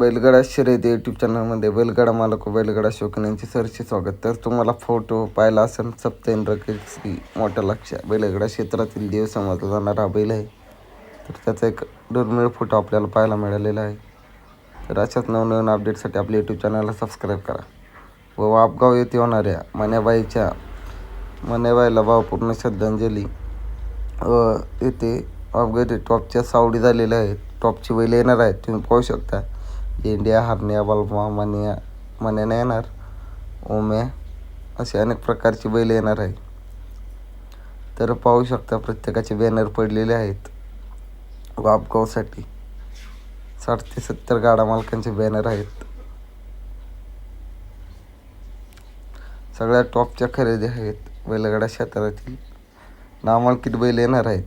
बैलगाडा शर्यत यूट्यूब चॅनलमध्ये बैलगाडा मालक व बैलगाडा शौकीन यांचे सरचे स्वागत. तर तुम्हाला फोटो पाहिला असेल सप्तेंद्र केसरी मोठा लक्ष बैलगाडा क्षेत्रातील देव समजला जाणारा बैल आहे. तर त्याचा एक दुर्मिळ फोटो आपल्याला पाहायला मिळालेला आहे. तर अशाच नवनवीन अपडेटसाठी आपल्या यूट्यूब चॅनलला सबस्क्राईब करा. व वापगाव येथे होणाऱ्या मण्याबाईच्या मण्याबाईला भावपूर्ण श्रद्धांजली. व येथे अपघाती टॉपच्या सावडी झालेल्या आहेत. टॉपची बैल येणार आहेत. तुम्ही पाहू शकता. इंडिया हरण्या बलमा मन्या मन्याने येणार ओम्या असे अनेक प्रकारची बैल येणार आहे तर पाहू शकता प्रत्येकाचे बॅनर पडलेले आहेत. वापगावसाठी साठ ते सत्तर गाडा मालकांचे बॅनर आहेत. सगळ्या टॉपच्या खरेदी आहेत. बैलगाडा क्षेत्रातील नामांकित बैल येणार आहेत.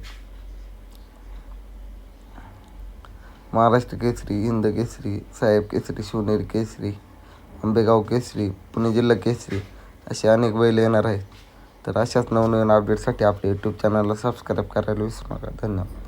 महाराष्ट्र केसरी इंद केसरी साहेब केसरी शिवनेरी केसरी आंबेगाव केसरी पुणे जिल्हा केसरी असे अनेक बैल येणार आहेत. तर अशाच नवनवीन अपडेटसाठी आपल्या यूट्यूब चॅनलला सबस्क्राईब करायला विसरू नका. धन्यवाद.